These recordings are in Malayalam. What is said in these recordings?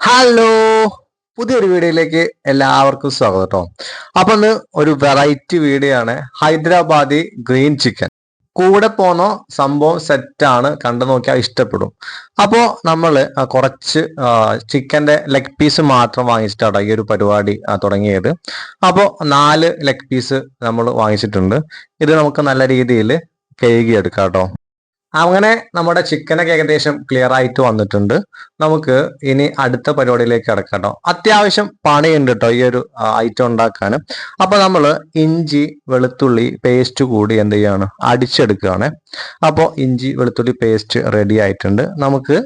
ഹലോ പുതിയൊരു വീഡിയോയിലേക്ക് എല്ലാവർക്കും സ്വാഗതം കേട്ടോ. അപ്പൊ ഇന്ന് ഒരു വെറൈറ്റി വീഡിയോ ആണ്. ഹൈദരാബാദി ഗ്രീൻ ചിക്കൻ കൂടെ പോണോ സംഭവം സെറ്റാണ് കണ്ടു നോക്കിയാൽ ഇഷ്ടപ്പെടും. അപ്പോൾ നമ്മൾ കുറച്ച് ചിക്കന്റെ ലെഗ് പീസ് മാത്രം വാങ്ങിച്ചിട്ടാണ് ഈ ഒരു പരിപാടി തുടങ്ങിയത്. അപ്പോൾ നാല് ലെഗ് പീസ് നമ്മൾ വാങ്ങിച്ചിട്ടുണ്ട്. ഇത് നമുക്ക് നല്ല രീതിയിൽ കഴുകിയെടുക്കാം കേട്ടോ. അങ്ങനെ നമ്മുടെ ചിക്കനൊക്കെ ഏകദേശം ക്ലിയർ ആയിട്ട് വന്നിട്ടുണ്ട്. നമുക്ക് ഇനി അടുത്ത പരിപാടിയിലേക്ക് കിടക്കാം കേട്ടോ അത്യാവശ്യം പണിയുണ്ട് കേട്ടോ ഈ ഒരു ഐറ്റം ഉണ്ടാക്കാൻ. അപ്പൊ നമ്മൾ ഇഞ്ചി വെളുത്തുള്ളി പേസ്റ്റ് കൂടി എന്ത് ചെയ്യാണ്? അടിച്ചെടുക്കുകയാണ്. അപ്പോൾ ഇഞ്ചി വെളുത്തുള്ളി പേസ്റ്റ് റെഡി ആയിട്ടുണ്ട്. നമുക്ക്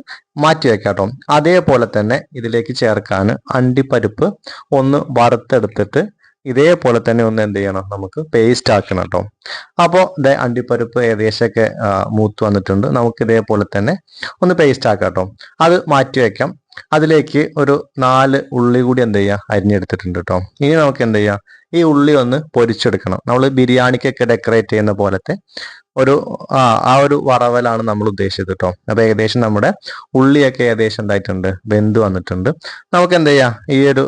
മാറ്റി വെക്കാം കേട്ടോ അതേപോലെ തന്നെ ഇതിലേക്ക് ചേർക്കാൻ അണ്ടിപ്പരിപ്പ് ഒന്ന് വറുത്തെടുത്തിട്ട് ഇതേപോലെ തന്നെ ഒന്ന് എന്ത് ചെയ്യണം? നമുക്ക് പേസ്റ്റ് ആക്കണം കേട്ടോ അപ്പോൾ ഇതേ അണ്ടിപ്പരിപ്പ് ഏകദേശമൊക്കെ മൂത്ത് വന്നിട്ടുണ്ട്. നമുക്ക് ഇതേപോലെ തന്നെ ഒന്ന് പേസ്റ്റ് ആക്കാം കേട്ടോ അത് മാറ്റി വെക്കാം. അതിലേക്ക് ഒരു നാല് ഉള്ളി കൂടി എന്ത് ചെയ്യാം? അരിഞ്ഞെടുത്തിട്ടുണ്ട് കേട്ടോ ഇനി നമുക്ക് എന്ത് ചെയ്യാം? ഈ ഉള്ളി ഒന്ന് പൊരിച്ചെടുക്കണം. നമ്മൾ ബിരിയാണിക്കൊക്കെ ഡെക്കറേറ്റ് ചെയ്യുന്ന പോലത്തെ ഒരു ആ ഒരു വറവലാണ് നമ്മൾ ഉദ്ദേശിച്ചത് കേട്ടോ അപ്പൊ ഏകദേശം നമ്മുടെ ഉള്ളിയൊക്കെ ഏകദേശം എന്തായിട്ടുണ്ട്? വെന്ത് വന്നിട്ടുണ്ട്. നമുക്ക് എന്ത് ചെയ്യാം? ഈ ഒരു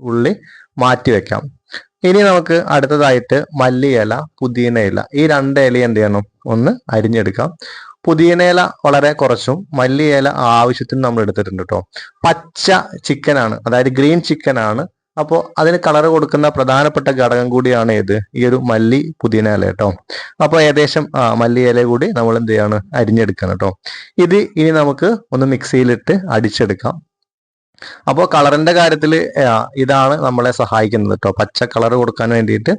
ഉള്ളി മാറ്റി വെക്കാം. ഇനി നമുക്ക് അടുത്തതായിട്ട് മല്ലിയില പുതിന ഇല. ഈ രണ്ട് ഇല എന്ത് ചെയ്യണം? ഒന്ന് അരിഞ്ഞെടുക്കാം. പുതിന ഇല വളരെ കുറച്ചും മല്ലിയില ആവശ്യത്തിന് നമ്മൾ എടുത്തിട്ടുണ്ട് കേട്ടോ പച്ച ചിക്കനാണ് അതായത് ഗ്രീൻ ചിക്കനാണ് അപ്പോൾ അതിന് കളർ കൊടുക്കുന്ന പ്രധാനപ്പെട്ട ഘടകം കൂടിയാണ് ഏത്? ഈ ഒരു മല്ലി പുതിന ഇല കേട്ടോ അപ്പോൾ ഏകദേശം മല്ലി ഇല കൂടി നമ്മൾ എന്ത് ചെയ്യാണ്? അരിഞ്ഞെടുക്കണം കേട്ടോ ഇത് ഇനി നമുക്ക് ഒന്ന് മിക്സിയിലിട്ട് അടിച്ചെടുക്കാം. അപ്പോൾ കളറിന്റെ കാര്യത്തിൽ ഇതാണ് നമ്മളെ സഹായിക്കുന്നത് കേട്ടോ പച്ച കളർ കൊടുക്കാൻ വേണ്ടിയിട്ട്.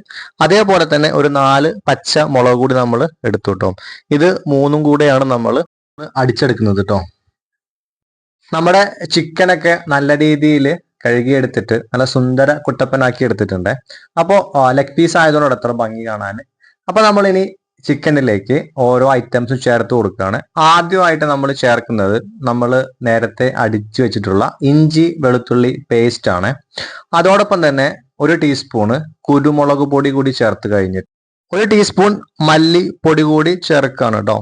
അതേപോലെ തന്നെ ഒരു നാല് പച്ച മുളക് കൂടി നമ്മൾ എടുത്തു കേട്ടോ ഇത് മൂന്നും കൂടെയാണ് നമ്മൾ അടിച്ചെടുക്കുന്നത് കേട്ടോ നമ്മുടെ ചിക്കനൊക്കെ നല്ല രീതിയിൽ കഴുകിയെടുത്തിട്ട് നല്ല സുന്ദര കുട്ടപ്പനാക്കി എടുത്തിട്ടുണ്ട്. അപ്പോൾ ലെഗ് പീസ് ആയതുകൊണ്ട് അത്ര ഭംഗി കാണാൻ. അപ്പൊ നമ്മളിനി ചിക്കനിലേക്ക് ഓരോ ഐറ്റംസും ചേർത്ത് കൊടുക്കുകയാണ്. ആദ്യമായിട്ട് നമ്മൾ ചേർക്കുന്നത് നമ്മൾ നേരത്തെ അടിച്ചു വെച്ചിട്ടുള്ള ഇഞ്ചി വെളുത്തുള്ളി പേസ്റ്റ് ആണ്. അതോടൊപ്പം തന്നെ ഒരു ടീസ്പൂണ് കുരുമുളക് പൊടി കൂടി ചേർത്ത് കഴിഞ്ഞിട്ട് ഒരു ടീസ്പൂൺ മല്ലി പൊടി കൂടി ചേർക്കുകയാണ് കേട്ടോ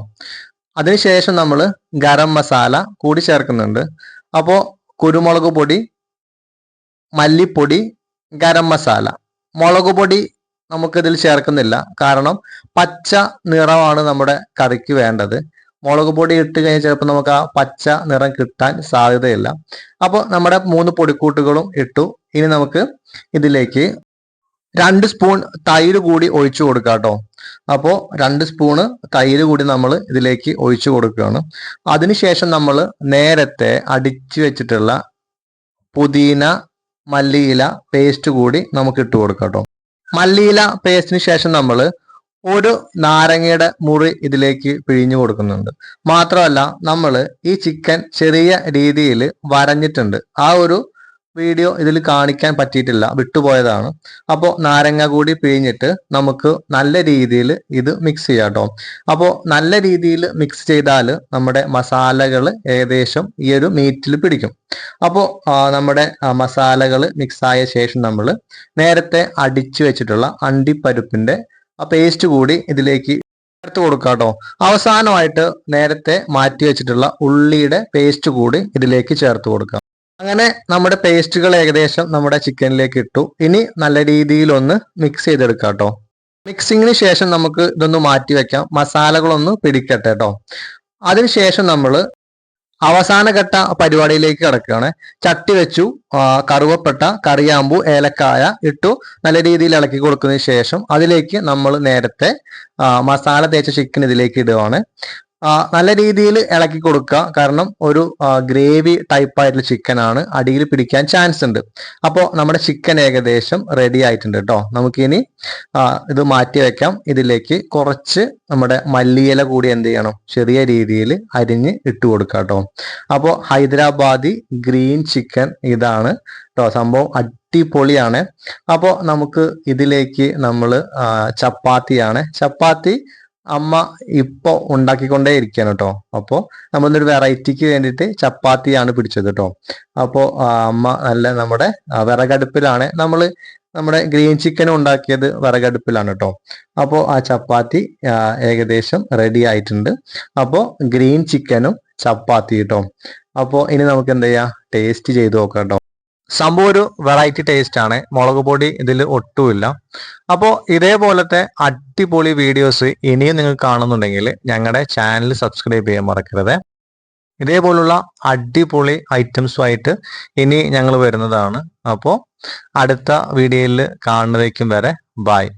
അതിനുശേഷം നമ്മൾ ഗരം മസാല കൂടി ചേർക്കുന്നുണ്ട്. അപ്പോൾ കുരുമുളക് പൊടി മല്ലിപ്പൊടി ഗരം മസാല മുളക് പൊടി നമുക്കിതിൽ ചേർക്കുന്നില്ല. കാരണം പച്ച നിറമാണ് നമ്മുടെ കറിക്ക് വേണ്ടത്. മുളക് പൊടി ഇട്ട് കഴിഞ്ഞാൽ ചിലപ്പോൾ നമുക്ക് ആ പച്ച നിറം കിട്ടാൻ സാധ്യതയില്ല. അപ്പോൾ നമ്മുടെ മൂന്ന് പൊടിക്കൂട്ടുകളും ഇട്ടു. ഇനി നമുക്ക് ഇതിലേക്ക് രണ്ട് സ്പൂൺ തൈര് കൂടി ഒഴിച്ചു കൊടുക്കാം കേട്ടോ. അപ്പോൾ രണ്ട് സ്പൂണ് തൈര് കൂടി നമ്മൾ ഇതിലേക്ക് ഒഴിച്ചു കൊടുക്കുകയാണ്. അതിനുശേഷം നമ്മൾ നേരത്തെ അടിച്ചു വെച്ചിട്ടുള്ള പുതിന മല്ലിയില പേസ്റ്റ് കൂടി നമുക്ക് ഇട്ട് കൊടുക്കാം കേട്ടോ. മല്ലിയില പേസ്റ്റിന് ശേഷം നമ്മൾ ഒരു നാരങ്ങയുടെ മുറി ഇതിലേക്ക് പിഴിഞ്ഞു കൊടുക്കുന്നുണ്ട്. മാത്രമല്ല നമ്മൾ ഈ ചിക്കൻ ചെറിയ രീതിയിൽ വരഞ്ഞിട്ടുണ്ട്. ആ ഒരു വീഡിയോ ഇതിൽ കാണിക്കാൻ പറ്റിയിട്ടില്ല വിട്ടുപോയതാണ്. അപ്പോൾ നാരങ്ങ കൂടി പിഴിഞ്ഞിട്ട് നമുക്ക് നല്ല രീതിയിൽ ഇത് മിക്സ് ചെയ്യാം കേട്ടോ അപ്പോൾ നല്ല രീതിയിൽ മിക്സ് ചെയ്താൽ നമ്മുടെ മസാലകൾ ഏകദേശം ഈ ഒരു മീറ്റിൽ പിടിക്കും. അപ്പോൾ നമ്മുടെ മസാലകൾ മിക്സ് ആയ ശേഷം നമ്മൾ നേരത്തെ അടിച്ചു വെച്ചിട്ടുള്ള അണ്ടിപ്പരുപ്പിന്റെ ആ പേസ്റ്റ് കൂടി ഇതിലേക്ക് ചേർത്ത് കൊടുക്കാം കേട്ടോ അവസാനമായിട്ട് നേരത്തെ മാറ്റി വെച്ചിട്ടുള്ള ഉള്ളിയുടെ പേസ്റ്റ് കൂടി ഇതിലേക്ക് ചേർത്ത് കൊടുക്കാം. അങ്ങനെ നമ്മുടെ പേസ്റ്റുകൾ ഏകദേശം നമ്മുടെ ചിക്കനിലേക്ക് ഇട്ടു. ഇനി നല്ല രീതിയിൽ ഒന്ന് മിക്സ് ചെയ്തെടുക്കാം കേട്ടോ മിക്സിങ്ങിന് ശേഷം നമുക്ക് ഇതൊന്ന് മാറ്റി വെക്കാം. മസാലകളൊന്ന് പിടിക്കട്ടെ കേട്ടോ അതിനുശേഷം നമ്മൾ അവസാന ഘട്ട പരിപാടിയിലേക്ക് കിടക്കുകയാണ്. ചട്ടി വെച്ചു കറുവപ്പെട്ട കറിയാമ്പു ഏലക്കായ ഇട്ടു നല്ല രീതിയിൽ ഇളക്കി കൊടുക്കുന്നതിന് ശേഷം അതിലേക്ക് നമ്മൾ നേരത്തെ മസാല തേച്ച ചിക്കൻ ഇതിലേക്ക് ഇടുകയാണ് നല്ല രീതിയിൽ ഇളക്കി കൊടുക്കുക. കാരണം ഒരു ഗ്രേവി ടൈപ്പ് ആയിട്ടുള്ള ചിക്കൻ ആണ് അടിയിൽ പിടിക്കാൻ ചാൻസ് ഉണ്ട്. അപ്പോൾ നമ്മുടെ ചിക്കൻ ഏകദേശം റെഡി ആയിട്ടുണ്ട് കേട്ടോ നമുക്കിനി ഇത് മാറ്റി വെക്കാം. ഇതിലേക്ക് കുറച്ച് നമ്മുടെ മല്ലിയില കൂടി എന്ത് ചെയ്യണം? ചെറിയ രീതിയിൽ അരിഞ്ഞ് ഇട്ട് കൊടുക്കാം കേട്ടോ അപ്പോൾ ഹൈദരാബാദി ഗ്രീൻ ചിക്കൻ ഇതാണ് കേട്ടോ സംഭവം അടിപൊളിയാണ്. അപ്പോൾ നമുക്ക് ഇതിലേക്ക് നമ്മൾ ചപ്പാത്തിയാണ്. ചപ്പാത്തി അമ്മ ഇപ്പൊ ഉണ്ടാക്കിക്കൊണ്ടേ ഇരിക്കുകയാണ് കേട്ടോ അപ്പോൾ നമ്മളൊരു വെറൈറ്റിക്ക് വേണ്ടിയിട്ട് ചപ്പാത്തിയാണ് പിടിച്ചത് കേട്ടോ അപ്പോൾ അമ്മ നല്ല നമ്മുടെ വിറകടുപ്പിലാണ് നമ്മൾ നമ്മുടെ ഗ്രീൻ ചിക്കൻ ഉണ്ടാക്കിയത് വിറകടുപ്പിലാണ് കേട്ടോ അപ്പോൾ ആ ചപ്പാത്തി ഏകദേശം റെഡി ആയിട്ടുണ്ട്. അപ്പോൾ ഗ്രീൻ ചിക്കനും ചപ്പാത്തി കേട്ടോ അപ്പോൾ ഇനി നമുക്ക് എന്ത് ചെയ്യാം ടേസ്റ്റ് ചെയ്ത് നോക്കാം കേട്ടോ സംഭവം ഒരു വെറൈറ്റി ടേസ്റ്റ് ആണ്. മുളക് പൊടി ഇതിൽ ഒട്ടുമില്ല. അപ്പോൾ ഇതേപോലത്തെ അടിപൊളി വീഡിയോസ് ഇനിയും നിങ്ങൾ കാണുന്നുണ്ടെങ്കിൽ ഞങ്ങളുടെ ചാനൽ സബ്സ്ക്രൈബ് ചെയ്യാൻ മറക്കരുത്. ഇതേപോലുള്ള അടിപൊളി ഐറ്റംസുമായിട്ട് ഇനി ഞങ്ങൾ വരുന്നതാണ്. അപ്പോൾ അടുത്ത വീഡിയോയിൽ കാണുന്നതേക്കും വരെ. ബായ്